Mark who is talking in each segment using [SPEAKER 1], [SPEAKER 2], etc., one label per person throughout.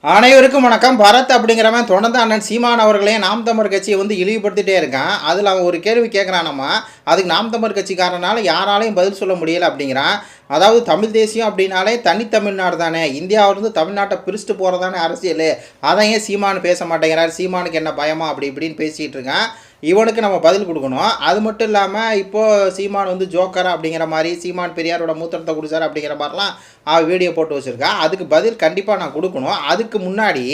[SPEAKER 1] அனைவருக்கும் வணக்கம். பரத் அப்படிங்கிறவன் தொடர்ந்து அண்ணன் சீமான் அவர்களையும் நாம் தமிழ் கட்சியை வந்து இழிவுபடுத்திட்டே இருக்கான். அதில் அவன் ஒரு கேள்வி கேட்குறானம்மா அதுக்கு நாம் தமிழ் கட்சிக்காரனால யாராலையும் பதில் சொல்ல முடியல அப்படிங்கிறான். அதாவது தமிழ் தேசியம் அப்படின்னாலே தனி தமிழ்நாடு தானே. இந்தியாவிலிருந்து தமிழ்நாட்டை பிரிச்சுட்டு போகிறதானே அரசியல். அதான் ஏன் சீமானு பேச மாட்டேங்கிறார். சீமானுக்கு என்ன பயமா? அப்படி இப்படின்னு பேசிகிட்டு இருக்கான். இவனுக்கு நம்ம பதில் கொடுக்கணும். அது மட்டும் இல்லாமல் இப்போது சீமான் வந்து ஜோக்கர் அப்படிங்கிற மாதிரி சீமான் பெரியாரோட மூத்திரத்தை குடிச்சார் அப்படிங்கிற மாதிரிலாம் வீடியோ போட்டு வச்சுருக்கான் அதுக்கு பதில் கண்டிப்பாக நான் கொடுக்கணும். அதுக்கு முன்னாடி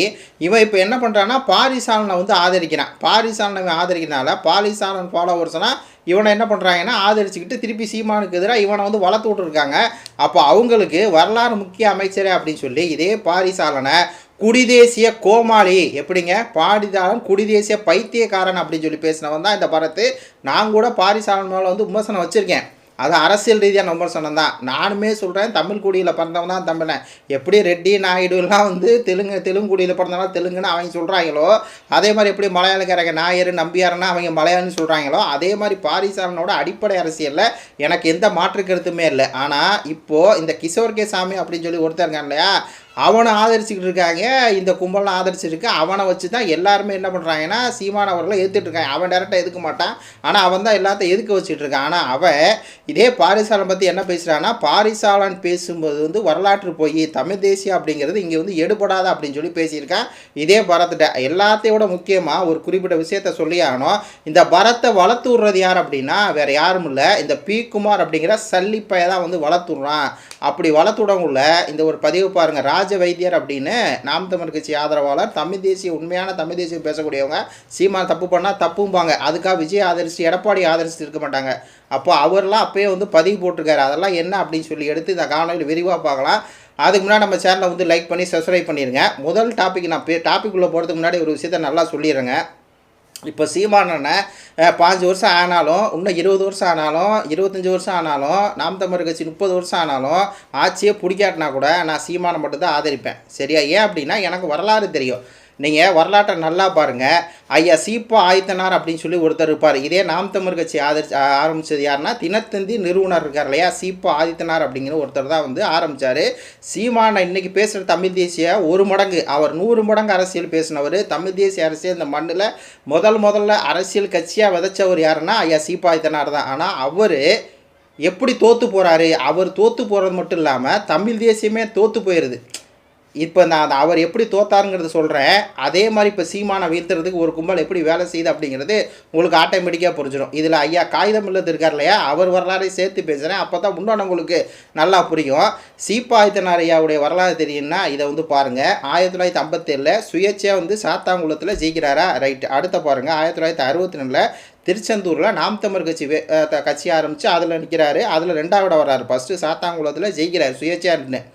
[SPEAKER 1] இவன் இப்போ என்ன பண்ணுறான்னா பாரிசாலனை வந்து ஆதரிக்கிறான். பாரிசாலனை ஆதரிக்கிறனால பாரிசாலன் ஃபாலோவர்ஸ்னால் இவனை என்ன பண்ணுறாங்கன்னா ஆதரிச்சுக்கிட்டு திருப்பி சீமானுக்கு எதிராக இவனை வந்து வளர்த்து விட்டுருக்காங்க. அப்போ அவங்களுக்கு வரலாறு முக்கிய அமைச்சர் அப்படின்னு சொல்லி இதே பாரிசாலனை குடிதேசிய கோமாளி. எப்படிங்க? பாடிதாரன் குடிதேசிய பைத்தியக்காரன் அப்படின்னு சொல்லி பேசினவன் தான் இந்த படத்து நான் கூட பாரிசாலன் மேலே வந்து விமர்சனம் வச்சுருக்கேன். அது அரசியல் ரீதியான விமர்சனம் தான். நானுமே சொல்கிறேன் தமிழ் குடியில் பிறந்தவன் தான் தமிழன். எப்படி ரெட்டி நாயுடுலாம் வந்து தெலுங்கு தெலுங்கு குடியில் பிறந்தவனா தெலுங்குன்னு அவங்க சொல்கிறாங்களோ அதே மாதிரி எப்படி மலையாளக்காரங்க நாயர் நம்பியாரன்னா அவங்க மலையாளம்னு சொல்கிறாங்களோ அதே மாதிரி பாரிசாரனோட அடிப்படை அரசியலில் எனக்கு எந்த மாற்று கருத்துமே இல்லை. ஆனால் இப்போது இந்த கிஷோர் கே சாமி அப்படின்னு சொல்லி ஒருத்தர் இருக்காங்க இல்லையா அவனை ஆதரிச்சுக்கிட்டு இருக்காங்க இந்த கும்பலை ஆதரிச்சிருக்கு. அவனை வச்சு தான் எல்லாருமே என்ன பண்ணுறாங்கன்னா சீமான் அவர்களை எதிர்த்துட்டு இருக்காங்க. அவன் டேரெக்டாக எதுக்க மாட்டான். ஆனால் அவன் தான் எல்லாத்தையும் எதுக்க வச்சுட்டு இருக்கான். ஆனால் அவன் இதே பாரிசாலன் பற்றி என்ன பேசுகிறான்னா பாரிசாலன் பேசும்போது வந்து வரலாற்று போய் தமிழ் தேசியம் அப்படிங்கிறது இங்கே வந்து எடுபடாத அப்படின்னு சொல்லி பேசியிருக்கான் இதே பரத்திட்ட எல்லாத்தையோட முக்கியமாக ஒரு குறிப்பிட்ட விஷயத்த சொல்லி ஆகணும் இந்த பரத்தை வளர்த்து விடுறது யார் அப்படின்னா வேறு யாரும் இல்லை. இந்த பி. குமார் அப்படிங்கிற சல்லிப்பையை தான் வந்து வளர்த்துடுறான் அப்படி வளர்த்துடவுள்ள இந்த ஒரு பதிவு பாருங்கள் ராஜ ராஜ வைத்தியர் அப்படின்னு நாம் தமிழ் கட்சி ஆதரவாளர் தமிழ் தேசிய உண்மையான தமிழ் தேசியம் பேசக்கூடியவங்க சீமான் தப்பு பண்ணால் தப்பும்பாங்க. அதுக்காக விஜய் ஆதரிச்சு எடப்பாடி ஆதரிச்சு இருக்க மாட்டாங்க. அப்போ அவர்லாம் அப்பயே வந்து பதிவு போட்டிருக்காரு. அதெல்லாம் என்ன அப்படின்னு சொல்லி எடுத்து இந்த காணொலியில் விரிவாக பார்க்கலாம். அதுக்கு முன்னாடி நம்ம சேனலை வந்து லைக் பண்ணி சப்ஸ்கிரைப் பண்ணிடுங்க முதல் டாபிக் நான் பே டாபிக் உள்ள போகிறதுக்கு முன்னாடி ஒரு விஷயத்த நல்லா சொல்லிடுறேங்க. இப்போ சீமானனை பாஞ்சு வருஷம் ஆனாலும் இன்னும் இருபது வருஷம் ஆனாலும் இருபத்தஞ்சி வருஷம் ஆனாலும் நாம் தமிழர் கட்சி முப்பது வருஷம் ஆனாலும் ஆட்சியே பிடிக்காட்டினா கூட நான் சீமானம் மட்டும்தான் ஆதரிப்பேன். சரியா? ஏன் அப்படின்னா எனக்கு வரலாறு தெரியும். நீங்கள் வரலாற்றை நல்லா பாருங்கள் ஐயா சீப்பா ஆயத்தனார் அப்படின்னு சொல்லி ஒருத்தர் இருப்பார். இதே நாம் தமிழ் கட்சி ஆதரிச்சு ஆரம்பித்தது யாருன்னா தினத்தந்தி நிறுவனர் இருக்கார் இல்லையா? சீப்பா ஆதித்தனார் அப்படிங்கிற ஒருத்தர் தான் வந்து ஆரம்பித்தார் சீமான இன்னைக்கு பேசுகிற தமிழ் தேசிய ஒரு மடங்கு அவர் நூறு மடங்கு அரசியல் பேசினவர். தமிழ் தேசிய அரசியல் இந்த மண்ணில் முதல் முதல்ல அரசியல் கட்சியாக விதைச்சவர் யாருன்னா ஐயா சீப்பா ஆதித்தனார் தான். ஆனால் அவர் எப்படி தோற்று போகிறாரு அவர் தோற்று போகிறது மட்டும் இல்லாமல் தமிழ் தேசியமே தோற்று போயிடுது இப்போ நான் அவர் எப்படி தோத்தாருங்கிறத சொல்கிறேன் அதே மாதிரி இப்போ சீமானை வீழ்த்துறதுக்கு ஒரு கும்பல் எப்படி வேலை செய்யுது அப்படிங்கிறது உங்களுக்கு ஆட்டோமேட்டிக்காக புரிஞ்சிடும். இதில் ஐயா காகிதம் இல்லது இருக்கார் இல்லையா? அவர் வரலாறையும் சேர்த்து பேசுகிறேன் அப்போ தான் இன்னொன்று உங்களுக்கு நல்லா புரியும். சீப்பாயத்தனார் ஐயாவுடைய வரலாறு தெரியும்னா இதை வந்து பாருங்கள் ஆயிரத்தி தொள்ளாயிரத்தி ஐம்பத்தேழில் சுயேட்சையாக வந்து சாத்தாங்குளத்தில் ஜெயிக்கிறாரா? ரைட்டு அடுத்த பாருங்கள் ஆயிரத்தி தொள்ளாயிரத்தி அறுபத்தி ரெண்டில் திருச்செந்தூரில் நாம் தமிழ் கட்சி கட்சி ஆரம்பித்து அதில் நிற்கிறாரு அதில் ரெண்டாவது வர்றாரு. ஃபஸ்ட்டு சாத்தாங்குளத்தில் ஜெயிக்கிறார். சுயேட்சையாக இருந்தேன்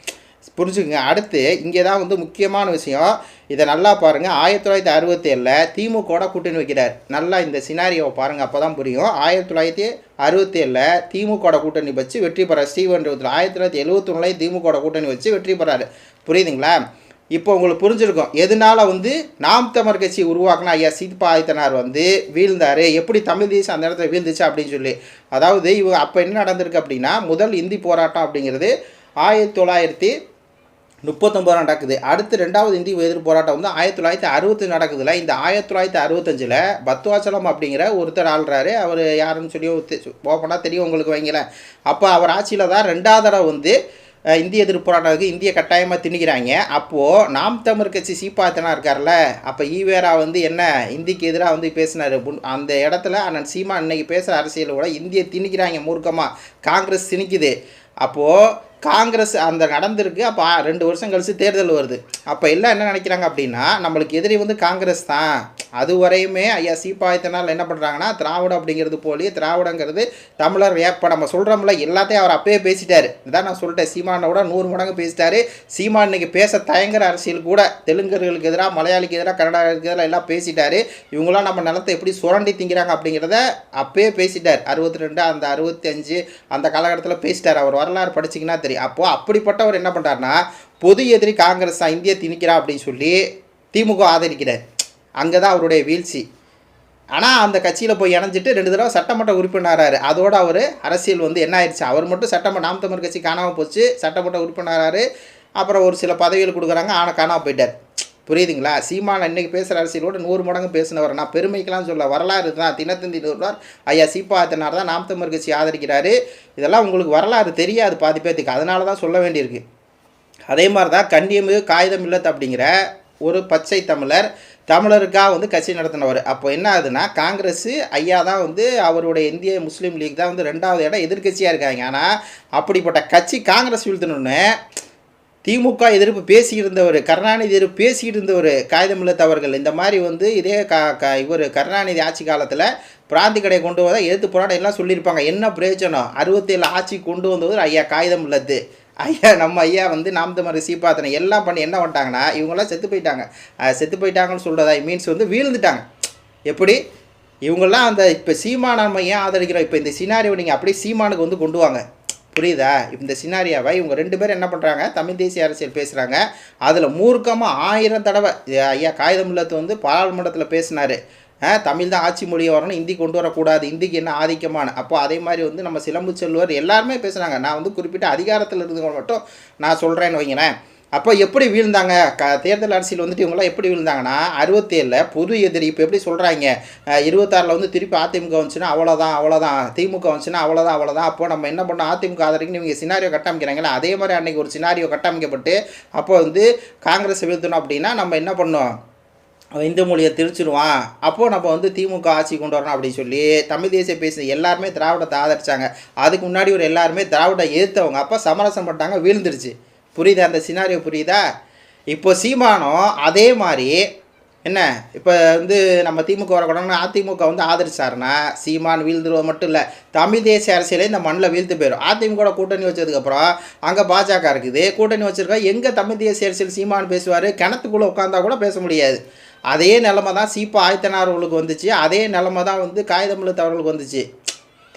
[SPEAKER 1] புரிஞ்சுக்குங்க. அடுத்து இங்கே தான் வந்து முக்கியமான விஷயம். இதை நல்லா பாருங்கள் ஆயிரத்தி தொள்ளாயிரத்தி அறுபத்தேழில் திமுகவோட கூட்டணி வைக்கிறார். நல்லா இந்த சினாரியோவை பாருங்கள் அப்போ தான் புரியும். ஆயிரத்தி தொள்ளாயிரத்தி அறுபத்தேழில் திமுகவோட கூட்டணி வச்சு வெற்றி பெறார் ஸ்டீவன் ரவுத்தில் ஆயிரத்தி தொள்ளாயிரத்தி எழுபத்தொன்னுலையும் திமுகவோட கூட்டணி வச்சு வெற்றி பெறாரு. புரியுதுங்களா? இப்போ உங்களுக்கு புரிஞ்சிருக்கும். எதனால வந்து நாம் தமிழ் கட்சி உருவாக்குன ஐயா சீப்பா ஆதித்தனார் வந்து வீழ்ந்தார்? எப்படி தமிழ் தேசம் அந்த இடத்துல வீழ்ந்துச்சு அப்படின்னு சொல்லி. அதாவது இவங்க அப்போ என்ன நடந்திருக்கு அப்படின்னா முதல் இந்தி போராட்டம் அப்படிங்கிறது ஆயிரத்தி தொள்ளாயிரத்தி முப்பத்தொம்பது நடக்குது. அடுத்து ரெண்டாவது இந்திய எதிர்ப்பு போராட்டம் வந்து ஆயிரத்தி தொள்ளாயிரத்தி அறுபத்தி நடக்குதுல இந்த ஆயிரத்தி தொள்ளாயிரத்தி அறுபத்தஞ்சில் பத்வாச்சலம் அப்படிங்கிற ஒருத்தர் ஆள்றாரு. அவர் யாருன்னு சொல்லி ஓப்பனாக தெரியும் உங்களுக்கு வைங்களேன். அப்போ அவர் ஆட்சியில் தான் ரெண்டாவது தடவை வந்து இந்திய எதிர்ப்பு போராட்டத்துக்கு இந்திய கட்டாயமாக திணிக்கிறாங்க. அப்போது நாம் தமிழ் கட்சி சீப்பாத்தனா இருக்கார்ல அப்போ ஈவேரா வந்து என்ன இந்திக்கு எதிராக வந்து பேசினார். அந்த இடத்துல அண்ணன் சீமா இன்னைக்கு பேசுகிற அரசியலோட இந்தியை திணிக்கிறாங்க மூர்க்கமாக காங்கிரஸ் திணிக்குது. அப்போது காங்கிரஸ் அந்த நடந்திருக்கு அப்போ ரெண்டு வருஷம் கழித்து தேர்தல் வருது. அப்போ எல்லாம் என்ன நினைக்கிறாங்க அப்படின்னா நம்மளுக்கு எதிரி வந்து காங்கிரஸ் தான். அது வரையுமே ஐயா சீப்பாயத்தினால் என்ன பண்ணுறாங்கன்னா திராவிடம் அப்படிங்கிறது போலி திராவிடங்கிறது தமிழர் இப்போ நம்ம சொல்கிறோம்ல எல்லாத்தையும் அவர் அப்பயே பேசிட்டார். இதான் நான் சொல்லிட்டேன் சீமானோட நூறு மடங்கு பேசிட்டாரு. சீமான் இன்னைக்கு பேச தயங்குற அரசியல் கூட தெலுங்கர்களுக்கு எதிராக மலையாளிக்கு எதிராக கன்னடாவுக்கு எதிராக எல்லாம் பேசிட்டாரு. இவங்களாம் நம்ம நிலத்தை எப்படி சுரண்டி திங்கிறாங்க அப்படிங்கிறத அப்பயே பேசிட்டார். அறுபத்தி ரெண்டு அந்த அறுபத்தி அஞ்சு அந்த காலகட்டத்தில் பேசிட்டார். அவர் வரலாறு படிச்சிங்கன்னா தெரியும் அப்போது அப்படிப்பட்டவர் என்ன பண்ணுறாருனா பொது எதிரி காங்கிரஸ் தான் இந்திய திணிக்கிறா அப்படின்னு சொல்லி திமுக ஆதரிக்கிறார். அங்கே தான் அவருடைய வீழ்ச்சி. ஆனால் அந்த கட்சியில் போய் இணைஞ்சிட்டு ரெண்டு தடவை சட்டமன்ற உறுப்பினராரு அதோடு அவர் அரசியல் வந்து என்ன ஆயிடுச்சு அவர் மட்டும் சட்டமன்ற நாம் தமிழ் கட்சி காணாமல் போச்சு சட்டமன்ற உறுப்பினராரு அப்புறம் ஒரு சில பதவிகள் கொடுக்குறாங்க ஆனால் காணாமல் போயிட்டார். புரியுதுங்களா? சீமான் இன்னைக்கு பேசுகிற அரசியலோட நூறு மடங்கு பேசினவர். நான் பெருமைக்கெல்லாம் சொல்ல வரலாறு தான். தினத்தந்தி நிறுவனர் ஐயா சீப்பாத்தினார் தான் நாம் தமிழ் கட்சி ஆதரிக்கிறாரு. இதெல்லாம் உங்களுக்கு வரலாறு தெரியாது பாதி பேர்த்துக்கு அதனால தான் சொல்ல வேண்டியிருக்கு. அதே மாதிரி தான் கண்ணியமிகு காகிதம் இல்லத் அப்படிங்கிற ஒரு பச்சை தமிழர் தமிழருக்காக வந்து கட்சி நடத்தினவர். அப்போ என்ன ஆகுதுன்னா காங்கிரஸ் ஐயா தான் வந்து அவருடைய இந்திய முஸ்லீம் லீக் தான் வந்து ரெண்டாவது இடம் எதிர்க்கட்சியாக இருக்காங்க. ஆனால் அப்படிப்பட்ட கட்சி காங்கிரஸ் வீழ்த்தணுன்னு திமுக எதிர்ப்பு பேசிக்கிட்டு இருந்தவர் கருணாநிதி எதிர்ப்பு பேசிக்கிட்டு இருந்தவர் காகிதமில்லத் அவர்கள் இந்த மாதிரி வந்து இதே க க இவர் கருணாநிதி ஆட்சி காலத்தில் பிராந்தி கடையை கொண்டு வந்தால் எழுத்து போராட்டம் எல்லாம் சொல்லியிருப்பாங்க. என்ன பிரயோஜனம்? அறுபத்தேழு ஆட்சி கொண்டு வந்தவர் ஐயா காகிதம் இல்லத்து ஐயா நம்ம ஐயா வந்து நாம் தமிழ் சீப்பாத்தனை எல்லாம் பண்ணி என்ன பண்ணிட்டாங்கன்னா இவங்கெல்லாம் செத்து போயிட்டாங்க. செத்து போயிட்டாங்கன்னு சொல்கிறதா மீன்ஸ் வந்து வீழ்ந்துட்டாங்க. எப்படி? இவங்கெல்லாம் அந்த இப்போ சீமான நம்ம ஏன் ஆதரிக்கிறோம். இப்போ இந்த சினாரியோ நீங்கள் அப்படியே சீமானுக்கு வந்து கொண்டு வாங்க. புரியுதா? இந்த சினாரியாவை இவங்க ரெண்டு பேரும் என்ன பண்ணுறாங்க தமிழ் தேசிய அரசியல் பேசுகிறாங்க அதில் மூர்க்கமாக ஆயிரம் தடவை ஐயா காகிதமில்லத்து வந்து பாராளுமன்றத்தில் பேசினார். தமிழ் தான் ஆட்சி மொழியை வரணும் இந்தி கொண்டு வரக்கூடாது இந்திக்கு என்ன ஆதிக்கமான அப்போ அதே மாதிரி வந்து நம்ம சிலம்பு செல்வர் எல்லாருமே பேசுனாங்க நான் வந்து குறிப்பிட்ட அதிகாரத்தில் இருந்தவங்க மட்டும் நான் சொல்கிறேன்னு வைங்களேன். அப்போ எப்படி வீழ்ந்தாங்க? க தேர்தல் அரசியல் வந்துட்டு இவங்களாம் எப்படி வீழ்ந்தாங்கன்னா அறுபத்தேழில் பொது எதிரி இப்போ எப்படி சொல்கிறாங்க இருபத்தாறில் வந்து திருப்பி அதிமுக வந்துச்சுன்னா அவ்வளோதான் அவ்வளோதான் திமுக வந்துச்சுன்னா அவ்வளோதான் அவ்வளோதான் அப்போ நம்ம என்ன பண்ணோம்? அதிமுக ஆதரிக்கணும் இவங்க சினாரியோ கட்டமைக்கிறாங்களே அதே மாதிரி அன்றைக்கி ஒரு சினாரியோ கட்டமைக்கப்பட்டு அப்போ வந்து காங்கிரஸ் வீழ்த்தணும் அப்படின்னா நம்ம என்ன பண்ணோம்? இந்து மொழியை திரிச்சிருவான் அப்போது நம்ம வந்து திமுக ஆட்சி கொண்டு வரணும் அப்படின்னு சொல்லி தமிழ் தேசிய பேசின எல்லாருமே திராவிடத்தை ஆதரித்தாங்க அதுக்கு முன்னாடி ஒரு எல்லாருமே திராவிட எதிர்த்தவங்க. அப்போ சமரசம் பண்ணிட்டாங்க வீழ்ந்துருச்சு. புரியுதா? அந்த சினாரியோ புரியுதா? இப்போ சீமானம் அதே மாதிரி என்ன? இப்போ வந்து நம்ம திமுக வரக்கூடாதுன்னு அதிமுக வந்து ஆதரிச்சாருன்னா சீமான் வீழ்ந்துருவது மட்டும் இல்லை தமிழ் தேசிய அரசியலே இந்த மண்ணில் வீழ்த்து போயிடும் அதிமுக கூட்டணி வச்சதுக்கப்புறம் அங்கே பாஜக இருக்குது. கூட்டணி வச்சுருக்கா எங்கே தமிழ் தேசிய அரசியல் சீமான் பேசுவார்? கிணத்துக்குள்ளே உட்காந்தா கூட பேச முடியாது. அதே நிலமை தான் சீப்பா ஆயத்தனார்களுக்கு வந்துச்சு. அதே நிலமை தான் வந்து காகிதமிழத்தவர்களுக்கு வந்துச்சு.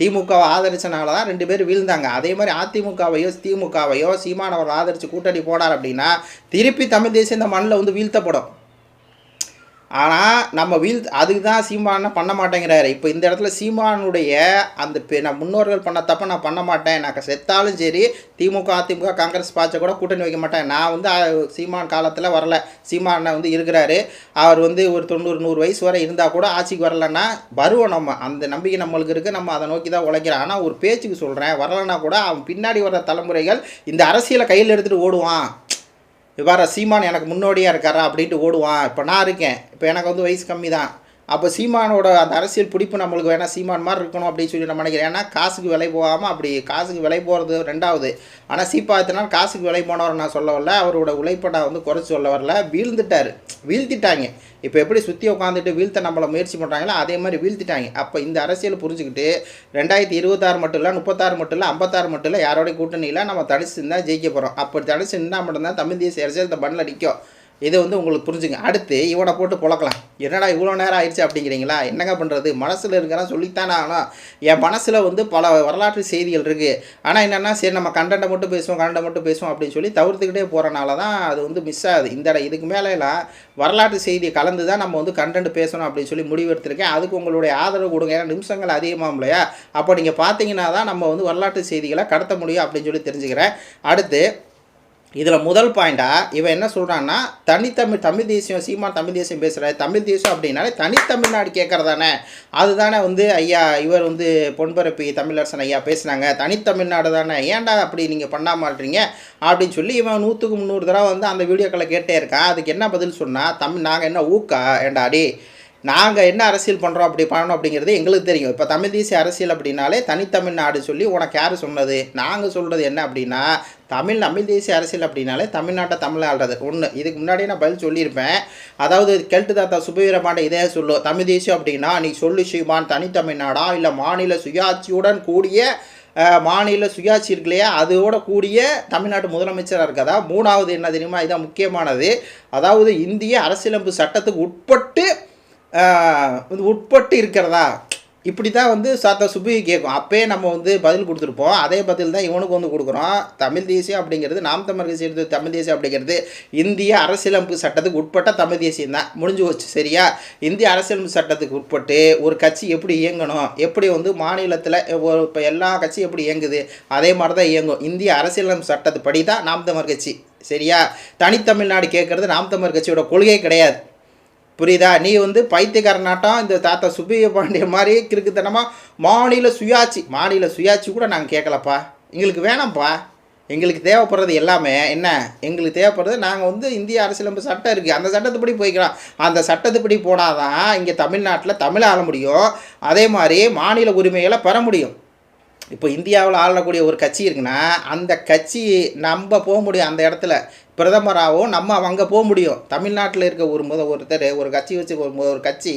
[SPEAKER 1] திமுகவை ஆதரிச்சனால தான் ரெண்டு பேர் வீழ்ந்தாங்க. அதே மாதிரி அதிமுகவையோ திமுகவையோ சீமானவர் ஆதரித்து கூட்டணி போனார் அப்படின்னா திருப்பி தமிழ் தேசியம் இந்த மண்ணில் வந்து வீழ்த்தப்படும். ஆனால் நம்ம வீழ் அதுக்கு தான் சீமானை பண்ண மாட்டேங்கிறாரு. இப்போ இந்த இடத்துல சீமானுடைய அந்த பே நான் முன்னோர்கள் பண்ண தப்ப நான் பண்ண மாட்டேன். நான் செத்தாலும் சரி திமுக அதிமுக காங்கிரஸ் பாய்ச்ச கூட கூட்டணி வைக்க மாட்டேன். நான் வந்து சீமான் காலத்தில் வரல. சீமான் வந்து இருக்கிறாரு. அவர் வந்து ஒரு தொண்ணூறு நூறு வயசு வரை இருந்தால் கூட ஆட்சிக்கு வரலன்னா வருவோம் நம்ம. அந்த நம்பிக்கை நம்மளுக்கு இருக்குது நம்ம அதை நோக்கி தான் உழைக்கிறோம். ஆனால் ஒரு பேச்சுக்கு சொல்கிறேன் வரலைன்னா கூட அவன் பின்னாடி வர தலைமுறைகள் இந்த அரசியலை கையில் எடுத்துகிட்டு ஓடுவான். இவ்வாறு சீமான் எனக்கு முன்னோடியாக இருக்காரா அப்படின்ட்டு ஓடுவான். இப்போ நான் இருக்கேன். இப்போ எனக்கு வந்து வயசு கம்மி தான் அப்போ சீமானோட அந்த அரசியல் பிடிப்பு நம்மளுக்கு வேணால் சீமான் மாதிரி இருக்கணும் அப்படின்னு சொல்லி நம்ம நினைக்கிறேன். ஏன்னா காசுக்கு விலை போகாமல் அப்படி காசுக்கு விலை போகிறது ரெண்டாவது. ஆனால் சீப்பாத்தினால் காசுக்கு விலை போனவர் நான் சொல்ல வரல. அவரோட உழைப்பை நான் வந்து குறைச்சி சொல்ல வரல. வீழ்ந்துட்டார். வீழ்த்திட்டாங்க. இப்போ எப்படி சுற்றி உட்காந்துட்டு வீழ்த்த நம்மளை முயற்சி பண்ணுறாங்களோ அதே மாதிரி வீழ்த்திட்டாங்க. அப்போ இந்த அரசியல் புரிஞ்சுக்கிட்டு ரெண்டாயிரத்தி இருபத்தாறு மட்டும் இல்லை முப்பத்தாறு மட்டும் இல்லை ஐம்பத்தாறு மட்டும் இல்லை யாரோடைய கூட்டணியில் நம்ம தடுச்சு இருந்தால் ஜெயிக்க போகிறோம் அப்படி தடுச்சு இருந்தால் மட்டும்தான் தமிழ் தேசிய அரசியல் இந்த பண்ணில் நிற்கும் இது வந்து உங்களுக்கு புரிஞ்சுங்க. அடுத்து இவனை போட்டு புழக்கலாம் என்னடா இவ்வளோ நேரம் ஆயிடுச்சு அப்படிங்கிறீங்களா? என்னங்க பண்ணுறது மனசில் இருக்கிறா சொல்லித்தானே ஆனால் என் மனசில் வந்து பல வரலாற்று செய்திகள் இருக்குது ஆனால் என்னென்னா சரி நம்ம கண்டென்ட்டை மட்டும் பேசுவோம் கண்டென்ட்டை மட்டும் பேசுவோம் அப்படின்னு சொல்லி தவிர்த்துக்கிட்டே போகிறனால தான் அது வந்து மிஸ் ஆகுது. இந்த இதுக்கு மேலேலாம் வரலாற்று செய்தியை கலந்து தான் நம்ம வந்து கண்டென்ட் பேசணும் அப்படின்னு சொல்லி முடிவு எடுத்திருக்கேன் அதுக்கு உங்களுடைய ஆதரவு கொடுங்க. ஏன்னா நிமிஷங்கள் அதிகமாகும் இல்லையா? அப்போ நீங்கள் பார்த்தீங்கன்னா தான் நம்ம வந்து வரலாற்று செய்திகளை கடத்த முடியும் அப்படின்னு சொல்லி தெரிஞ்சுக்கிறேன். அடுத்து இதில் முதல் பாயிண்டாக இவன் என்ன சொல்கிறான்னா தனித்தமிழ் தமிழ் தேசியம் சீமான் தமிழ் தேசியம் பேசுகிறாரு தமிழ் தேசியம் அப்படின்னாலே தனித்தமிழ்நாடு கேட்குறதானே அதுதானே வந்து ஐயா இவர் வந்து பொன்பரப்பி தமிழரசன் ஐயா பேசுனாங்க. தனித்தமிழ்நாடு தானே. ஏன்டா அப்படி நீங்கள் பண்ண மாட்டீங்க அப்படின்னு சொல்லி இவன் நூற்றுக்கு முந்நூறு தடவை வந்து அந்த வீடியோக்களை கேட்டே இருக்கான். அதுக்கு என்ன பதில் சொன்னால் தமிழ் நாங்கள் என்ன ஊக்கா? ஏண்டாடி நாங்கள் என்ன அரசியல் பண்ணுறோம் அப்படி பண்ணணும் அப்படிங்கிறது எங்களுக்கு தெரியும். இப்போ தமிழ் தேசிய அரசியல் அப்படின்னாலே தனித்தமிழ்நாடு சொல்லி உனக்கு யார் சொன்னது? நாங்கள் சொல்கிறது என்ன அப்படின்னா தமிழ் தமிழ் தேசிய அரசியல் அப்படின்னாலே தமிழ்நாட்டை தமிழ் ஆள்றது. ஒன்று இதுக்கு முன்னாடியே நான் பதில் சொல்லியிருப்பேன். அதாவது கெல்ட்டு தாத்தா சுபவீரமான இதே சொல்லும் தமிழ் தேசியம் அப்படின்னா நீ சொல்லு ஸ்ரீமான் தனித்தமிழ்நாடா இல்லை மாநில சுயாட்சியுடன் கூடிய மாநில சுயாட்சி இருக்கு இல்லையா அதோட கூடிய தமிழ்நாட்டு முதலமைச்சராக இருக்கதா? மூணாவது என்ன தெரியுமா? இதான் முக்கியமானது. அதாவது இந்திய அரசியலமைப்பு சட்டத்துக்கு உட்பட்டு உட்பட்டு இருக்கிறதா? இப்படி தான் வந்து சாத்தா சுப்பி கேட்கும் அப்போயே நம்ம வந்து பதில் கொடுத்துருப்போம். அதே பதில் தான் இவனுக்கு வந்து கொடுக்குறோம். தமிழ் தேசியம் அப்படிங்கிறது நாம் தமிழ் கட்சி தமிழ் தேசியம் அப்படிங்கிறது இந்திய அரசியலமைப்பு சட்டத்துக்கு உட்பட்ட தமிழ் தேசியம் தான். முடிஞ்சு போச்சு. சரியா? இந்திய அரசியலமைப்பு சட்டத்துக்கு உட்பட்டு ஒரு கட்சி எப்படி இயங்கணும்? எப்படி வந்து மாநிலத்தில் இப்போ எல்லா கட்சியும் எப்படி இயங்குது? அதே மாதிரி தான் இயங்கும். இந்திய அரசியலமைப்பு சட்டத்துப்படி தான் நாம் தமிழ் கட்சி. சரியா? தனித்தமிழ்நாடு கேட்குறது நாம் தமிழ் கட்சியோட கொள்கை கிடையாது. புரியுதா? நீ வந்து பைத்தியக்காரனாட்டம் இந்த தாத்தா சுப்பிய பாண்டிய மாதிரி கிறுக்குத்தனமாக மாநில சுயாட்சி மாநில சுயாட்சி கூட நாங்கள் கேட்கலப்பா. எங்களுக்கு வேணாம்ப்பா. எங்களுக்கு தேவைப்படுறது எல்லாமே. என்ன? எங்களுக்கு தேவைப்படுறது நாங்கள் வந்து இந்திய அரசியலமைப்பு சட்டம் இருக்குது அந்த சட்டத்துப்படி போய்க்கலாம். அந்த சட்டத்துப்படி போனால் தான் இங்கே தமிழ்நாட்டில் தமிழ் ஆள முடியும். அதே மாதிரி மாநில உரிமைகளை பெற முடியும். இப்போ இந்தியாவில் ஆளக்கூடிய ஒரு கட்சி இருக்குன்னா அந்த கட்சி நம்ம போக முடியும் அந்த இடத்துல. பிரதமராகவும் நம்ம அங்கே போக முடியும். தமிழ்நாட்டில் இருக்க ஒரு முத ஒருத்தர் ஒரு கட்சி வச்சு ஒரு ஒரு கட்சி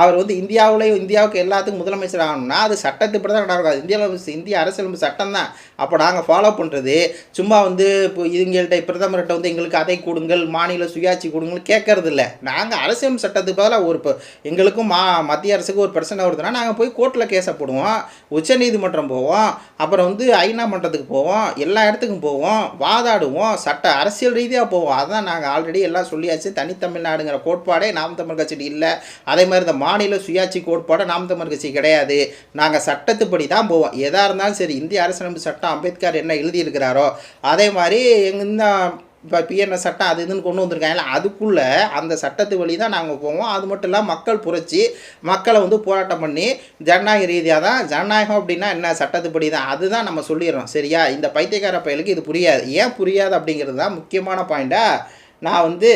[SPEAKER 1] அவர் வந்து இந்தியாவிலேயும் இந்தியாவுக்கு எல்லாத்துக்கும் முதலமைச்சர் ஆகணும்னா அது சட்டத்துப்படி தான் நடக்காது இந்தியாவில் இந்திய அரசியலமைப்பு சட்டம் தான். அப்போ நாங்கள் ஃபாலோ பண்ணுறது சும்மா வந்து இப்போ இவங்கள்ட்ட பிரதமர்கிட்ட வந்து எங்களுக்கு அதை கொடுங்கள் மாநில சுயாட்சி கொடுங்கள் கேட்கறது இல்லை நாங்கள் அரசியல் சட்டத்துக்கு பதிலாக ஒரு இப்போ எங்களுக்கும் மா மத்திய அரசுக்கு ஒரு பிரச்சனை வருதுன்னா நாங்கள் போய் கோர்ட்டில் கேஸை போடுவோம். உச்சநீதிமன்றம் போவோம். அப்புறம் வந்து ஐநா மன்றத்துக்கு போவோம். எல்லா இடத்துக்கும் போவோம். வாதாடுவோம். சட்ட அரசியல் ரீதியாக போவோம் அதான் நாங்கள் ஆல்ரெடி எல்லாம் சொல்லியாச்சு. தனித்தமிழ்நாடுங்கிற கோட்பாடே நாம் தமிழ் கட்சி இல்லை. அதே மாதிரி இந்த மாநில சுயாட்சி கோட்பாடு நாம் தமிழ் கட்சி கிடையாது. நாங்கள் சட்டத்துப்படி தான் போவோம். எதாக இருந்தாலும் சரி இந்திய அரசியலமைப்பு சட்டம் அம்பேத்கர் என்ன எழுதியிருக்கிறாரோ அதே மாதிரி எங்கள் இந்த இப்போ பிஎன்எஸ் சட்டம் அது இதுன்னு கொண்டு வந்திருக்காங்கல்ல அதுக்குள்ளே அந்த சட்டத்து வழி தான் நாங்கள் போவோம். அது மட்டும் இல்லாமல் மக்கள் புரட்சி மக்களை வந்து போராட்டம் பண்ணி ஜனநாயக ரீதியாக தான் ஜனநாயகம் அப்படின்னா என்ன சட்டத்துப்படி தான் அதுதான் நம்ம சொல்லிடுறோம். சரியா? இந்த பைத்தியக்கார பயலுக்கு இது புரியாது. ஏன் புரியாது அப்படிங்கிறது தான் முக்கியமான பாயிண்ட்டாக நான் வந்து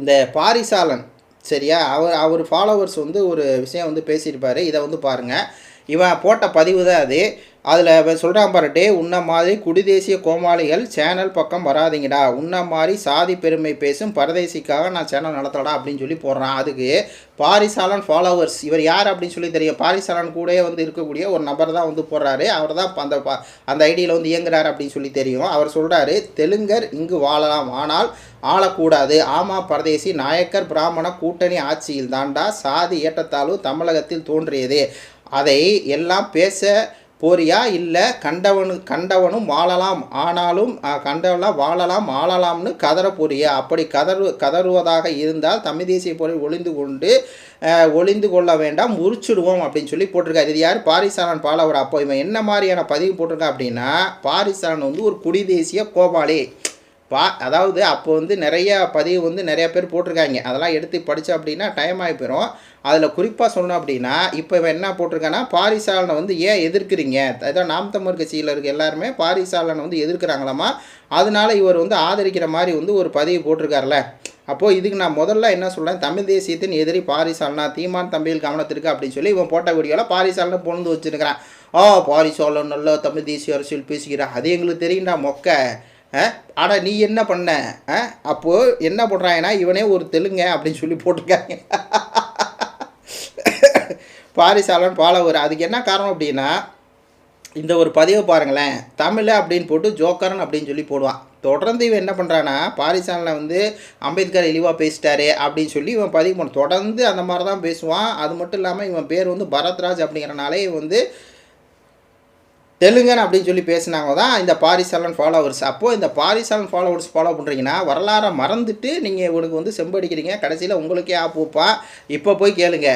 [SPEAKER 1] இந்த பாரிசாலன் சரியா? அவர் அவர் ஃபாலோவர்ஸ் வந்து ஒரு விஷயம் வந்து பேசியிருப்பார். இதை வந்து பாருங்கள் இவன் போட்ட பதிவு தான் அது. அதில் இவன் சொல்கிறான் பாருட்டே உன்ன மாதிரி குடிதேசிய கோமாளிகள் சேனல் பக்கம் வராதீங்கடா. உன்ன மாதிரி சாதி பெருமை பேசும் பரதேசிக்காக நான் சேனல் நடத்தலடா அப்படின்னு சொல்லி போடுறான். அதுக்கு பாரிசாலன் ஃபாலோவர்ஸ் இவர் யார் அப்படின்னு சொல்லி தெரியும். பாரிசாலன் கூட வந்து இருக்கக்கூடிய ஒரு நபர் தான் வந்து போடுறாரு. அவர் தான் அந்த ப- அந்த ஐடியில் வந்து இயங்குறாரு அப்படின்னு சொல்லி தெரியும். அவர் சொல்கிறாரு தெலுங்கர் இங்கு வாழலாம். ஆனால் ஆளக்கூடாது. ஆமா பரதேசி நாயக்கர் பிராமண கூட்டணி ஆட்சியில் தாண்டா சாதி ஏற்றத்தாழ்வு தமிழகத்தில் தோன்றியது. அதை எல்லாம் பேச போறியா? இல்லை கண்டவனு கண்டவனும் வாழலாம். ஆனாலும் கண்டவெல்லாம் வாழலாம் ஆளலாம்னு கதற போறியா? அப்படி கதறு கதறுவதாக இருந்தால் தமிழ் தேசிய போரை ஒளிந்து கொண்டு ஒளிந்து கொள்ள வேண்டாம் முறிச்சிடுவோம் அப்படின்னு சொல்லி போட்டிருக்காரு. இது யார்? பாரிசாரன் பாலவர். அப்போ இவன் என்ன மாதிரியான பதிவு போட்டிருக்கான் அப்படின்னா பாரிசாரன் வந்து ஒரு குடிதேசிய கோபாலி பா அதாவது அப்போ வந்து நிறைய பதிவு வந்து நிறைய பேர் போட்டிருக்காங்க. அதெல்லாம் எடுத்து படித்தோம் அப்படின்னா டைம் ஆகி போயிடும் அதில் குறிப்பாக சொல்லணும் அப்படின்னா இப்போ இவன் என்ன போட்டிருக்கான்னா பாரிசாலனை வந்து ஏன் எதிர்க்கிறீங்க? அதான் நாம் தமிழ் கட்சியில் இருக்க எல்லாருமே பாரிசாலனை வந்து எதிர்க்கிறாங்களாமா? அதனால இவர் வந்து ஆதரிக்கிற மாதிரி வந்து ஒரு பதிவு போட்டிருக்காருல அப்போது இதுக்கு நான் முதல்ல என்ன சொல்கிறேன் தமிழ் தேசியத்தின் எதிரி பாரிசாலனா தீமான் தம்பியில் கவனத்திற்கு அப்படின்னு சொல்லி இவன் போட்ட வீடியோவில் பாரிசாலனை பொழுது வச்சுருக்கிறான். ஆ பாரிசாலன் நல்ல தமிழ் தேசிய அரசியல் பேசுகிறான் அது எங்களுக்கு தெரியும்டா மொக்க. ஆனால் நீ என்ன பண்ண? ஆ? அப்போது என்ன பண்ணுறாங்கன்னா இவனே ஒரு தெலுங்க அப்படின்னு சொல்லி போட்டிருக்காங்க. பாரிசாலன் பாலவர் அதுக்கு என்ன காரணம் அப்படின்னா இந்த ஒரு பதிவை பாருங்களேன். தமிழ் அப்படின்னு போட்டு ஜோக்கரன் அப்படின்னு சொல்லி போடுவான். தொடர்ந்து இவன் என்ன பண்ணுறான்னா பாரிசாலனை வந்து அம்பேத்கர் இழிவாக பேசிட்டாரு அப்படின்னு சொல்லி இவன் பதிவு பண்ண தொடர்ந்து அந்த மாதிரி தான் பேசுவான். அது மட்டும் இல்லாமல் இவன் பேர் வந்து பரத்ராஜ் அப்படிங்கிறனாலே இவன் வந்து தெலுங்கன் அப்படின்னு சொல்லி பேசினாங்க தான் இந்த பாரிசாலன் ஃபாலோவர்ஸ் அப்போது இந்த பாரிசாலன் ஃபாலோவர்ஸ் ஃபாலோ பண்ணுறீங்கன்னா வரலாறை மறந்துட்டு நீங்கள் இவனுக்கு வந்து செம்படிக்கிறீங்க கடைசியில் உங்களுக்கே ஆப்பூப்பா? இப்போ போய் கேளுங்க.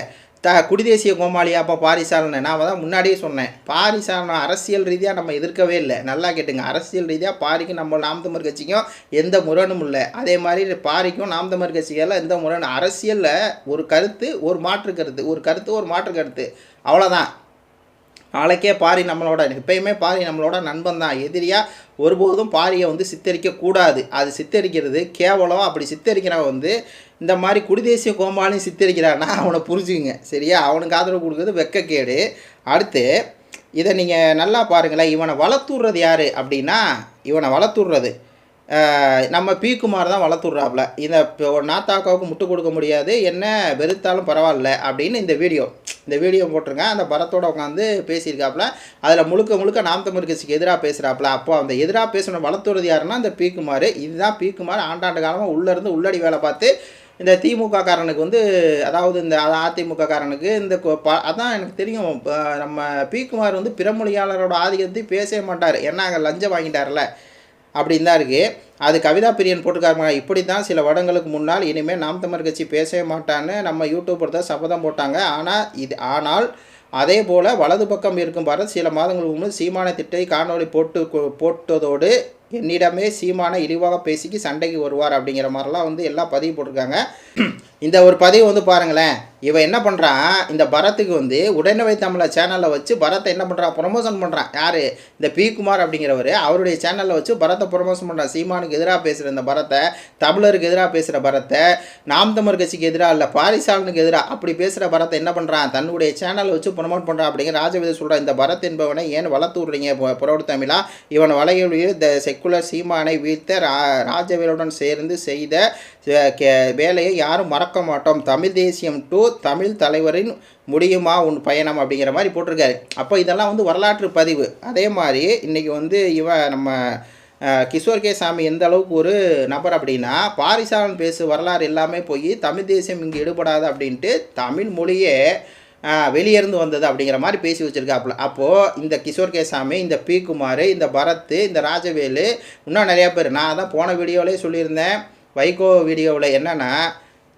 [SPEAKER 1] த குடிதேசிய கோமாளியாப்பா பாரிசாலனை நான் தான் முன்னாடியே சொன்னேன். பாரிசாலனை அரசியல் ரீதியாக நம்ம எதிர்க்கவே இல்லை. நல்லா கேட்டுங்க. அரசியல் ரீதியாக பாரிக்கும் நம்ம நாம்தமர் கட்சிக்கும் எந்த முரணும் இல்லை. அதே மாதிரி பாரிக்கும் நாம்தமர் தமிழ் கட்சிக்கெல்லாம் எந்த முரணும். அரசியலில் ஒரு கருத்து ஒரு மாற்று கருத்து ஒரு கருத்து ஒரு மாற்று கருத்து. அவ்வளோதான் நாளைக்கே பாரி நம்மளோட எப்பயுமே பாரி நம்மளோட நண்பன் தான். எதிரியாக ஒருபோதும் பாரியை வந்து சித்தரிக்கக்கூடாது அது சித்தரிக்கிறது கேவலம் அப்படி சித்தரிக்கிறவன் வந்து இந்த மாதிரி குடிதேசிய கோமாளியும் சித்தரிக்கிறான்னா அவனை புரிஞ்சுக்குங்க. சரியா? அவனுக்கு ஆதரவு கொடுக்குறது வெக்கக்கேடு. அடுத்து இதை நீங்கள் நல்லா பாருங்களேன். இவனை வளர்த்துடுறது யார் அப்படின்னா இவனை வளர்த்துடுறது. நம்ம பி குமார் தான் வளர்த்துட்றாப்புல. இந்த இப்போ ஒரு நாத்தாக்காவுக்கு முட்டு கொடுக்க முடியாது என்ன வெறுத்தாலும் பரவாயில்ல அப்படின்னு இந்த வீடியோ. இந்த வீடியோ போட்டிருங்க. அந்த பரத்தோட உட்காந்து பேசியிருக்காப்புல. அதில் முழுக்க முழுக்க நாம் தமிழ் கட்சிக்கு எதிராக பேசுகிறாப்புல அப்போ அந்த எதிராக பேசணும் வளர்த்துறது யாருன்னா இந்த பி குமார் இதுதான் பி குமார் ஆண்டாண்டு காலமாக உள்ளேருந்து உள்ளடி வேலை பார்த்து இந்த திமுக காரனுக்கு வந்து அதாவது இந்த அதிமுக காரனுக்கு இந்த ப- அதான் எனக்கு தெரியும். நம்ம பி குமார் வந்து பிறமொழியாளரோட ஆதிக்கத்தை பேசவே மாட்டார். ஏன்னா அங்கே லஞ்சம் வாங்கிட்டார்ல. அப்படின்னு தான் இருக்குது அது கவிதா பிரியன் போட்டிருக்காங்க இப்படி தான் சில வருடங்களுக்கு முன்னால் இனிமேல் நாம் தமிழர் கட்சி பேசவே மாட்டான்னு நம்ம யூடியூப் தான் சபதம் போட்டாங்க. ஆனால் இது ஆனால் அதே போல் வலது பக்கம் இருக்கும் பாரத் சில மாதங்களுக்கு முன்பு சீமான திட்டை காணொளி போட்டு போட்டதோடு என்னிடமே சீமான இழிவாக பேசிக்கு சண்டைக்கு வருவார் அப்படிங்கிற மாதிரிலாம் வந்து எல்லாம் பதிவு போட்டிருக்காங்க. இந்த ஒரு பதிவு வந்து பாருங்களேன். இவன் என்ன பண்ணுறான் இந்த பரத்துக்கு வந்து உடனவை தமிழை சேனலில் வச்சு பரத்தை என்ன பண்ணுறான் ப்ரொமோஷன் பண்ணுறான் யார்? இந்த பி குமார் அப்படிங்கிறவர். அவருடைய சேனலில் வச்சு பரத்தை ப்ரொமோஷன் பண்ணுறான் சீமானுக்கு எதிராக பேசுகிற இந்த பரத்தை தமிழருக்கு எதிராக பேசுகிற பரத்தை நாம் தமிழ் கட்சிக்கு எதிராக இல்லை பாரிசாலனுக்கு எதிராக அப்படி பேசுகிற பரத்தை என்ன பண்ணுறான் தன்னுடைய சேனலை வச்சு ப்ரொமோட் பண்ணுறான் அப்படிங்கிற ராஜவித சொல்கிறான் இந்த பரத் என்பவனை ஏன் வளர்த்து விடுறீங்க புரோடு தமிழா? இவன் வலையொலியில் த செக்குலர் சீமானை வீழ்த்த ரா ராஜவேலுடன் சேர்ந்து செய்த கே- வேலையை யாரும் மறக்க மாட்டோம். தமிழ் தேசியம் டூ தமிழ் தலைவரின் முடியுமா உன் பயணம் அப்படிங்கிற மாதிரி போட்டிருக்காரு. அப்போ இதெல்லாம் வந்து வரலாற்று பதிவு. அதே மாதிரி இன்றைக்கி வந்து இவன் நம்ம கிஷோர் கே சாமி எந்த அளவுக்கு ஒரு நபர் அப்படின்னா பாரிசாலன் பேசு வரலாறு எல்லாமே போய் தமிழ் தேசியம் இங்கே ஈடுபடாது அப்படின்ட்டு தமிழ் மொழியே வெளியேருந்து வந்தது அப்படிங்கிற மாதிரி பேசி வச்சுருக்காப்புல. அப்போது இந்த கிஷோர் கே சாமி இந்த பி குமார் இந்த பரத் இந்த ராஜவேலு இன்னும் நிறையா பேர். நான் தான் போன வீடியோவிலே சொல்லியிருந்தேன். வைகோ வீடியோவில் என்னென்னா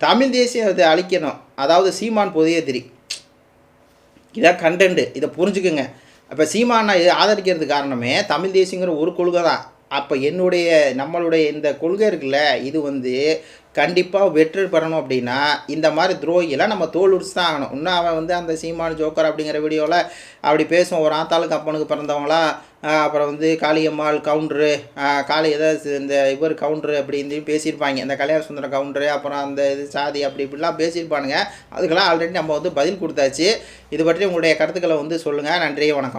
[SPEAKER 1] தமிழ் தேசியத்தை அழிக்கணும். அதாவது சீமான் புதிய திரி. இதான் கண்டென்ட் இதை புரிஞ்சுக்குங்க. அப்போ சீமானை ஆதரிக்கிறது ஆதரிக்கிறதுக்கு காரணமே தமிழ் தேசியங்கிற ஒரு கொள்கை தான். அப்போ என்னுடைய நம்மளுடைய இந்த கொள்கை இருக்குல்ல இது வந்து கண்டிப்பாக வெற்றி பெறணும் அப்படின்னா இந்த மாதிரி துரோகியெல்லாம் நம்ம தோல் உரிச்சு தான் ஆகணும். இன்னும் அவன் வந்து அந்த சீமான் ஜோக்கர் அப்படிங்கிற வீடியோவில் அப்படி பேசுவோம் ஒரு ஆத்தாளுக்கு அப்பனுக்கு பிறந்தவங்களாம் அப்புறம் வந்து காளியம்மாள் கவுண்டரு காளி ஏதாவது இந்த இவர் கவுண்டரு அப்படின்னு பேசியிருப்பாங்க. இந்த கல்யாண சுந்தரம் கவுண்டரு அப்புறம் அந்த இது சாதி அப்படி இப்படிலாம் பேசியிருப்பானுங்க. அதுக்கெல்லாம் ஆல்ரெடி நம்ம வந்து பதில் கொடுத்தாச்சு. இது பற்றி உங்களுடைய கருத்துக்களை வந்து சொல்லுங்கள் நன்றி வணக்கம்.